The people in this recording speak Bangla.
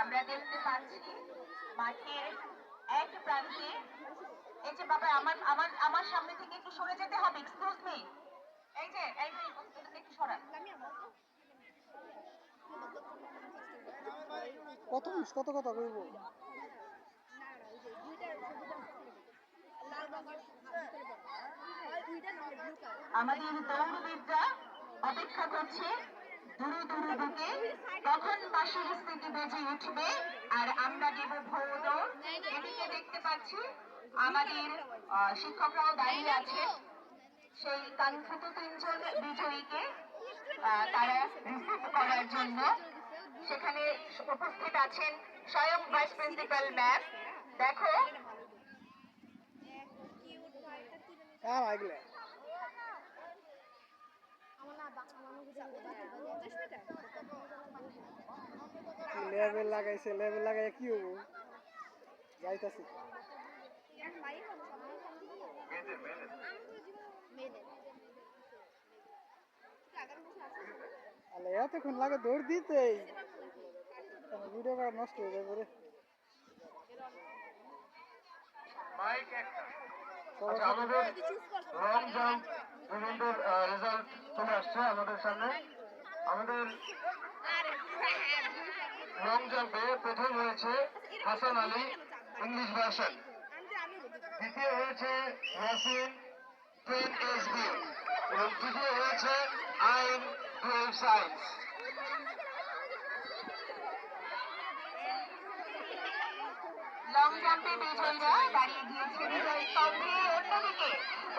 আমরা দেখতে পাচ্ছি মাঠের এক প্রান্তে। এই যে বাবা আমার আমার আমার সামনে থেকে একটু সরে যেতে হবে? এক্সকিউজ মি এই যে এই যে একটু সরান। কত পিস কত কথা কইব? আমাদের দৌড়বিদরা অপেক্ষা করছে। দূরে দূরে দিকে কখন বাঁশির স্থিতি বেজে উঠবে আর আমরা দেব ভৌ দৌড় এদিকে দেখতে পাচ্ছি আমাদের শিক্ষকরাও দাঁড়িয়ে আছে। সেই কাঙ্ক্ষিত তিনজন বিজয়ীকে তারা রিসিভ করার জন্য। সেখানে উপস্থিত আছেন স্বয়ং ভাইস প্রিন্সিপাল ম্যাম দেখো। কার আগলে? লেভেল লাগাইছে লেভেল লাগাই কি হব? যাইতাছি। আলে এতক্ষণ লাগে দৌড় দিতেই। ভিডিও করা নষ্ট হয়ে যাবে রে। মাইক একটা। আচ্ছা আমাদের লং জাম্প রেজাল্ট চলে আসছে আমাদের সামনে। আমাদের লং জাম্পে প্রথম হয়েছে হাসান আলী ইংলিশ ভার্সন। দ্বিতীয় হয়েছে ইয়াসিন টেন এস এবং তৃতীয় হয়েছে আইন টুয়েলভ সায়েন্স। লং জাম্পে বিজয়ীরা দাঁড়িয়ে গিয়েছে বিজয়ী স্তম্ভে। অন্যদিকে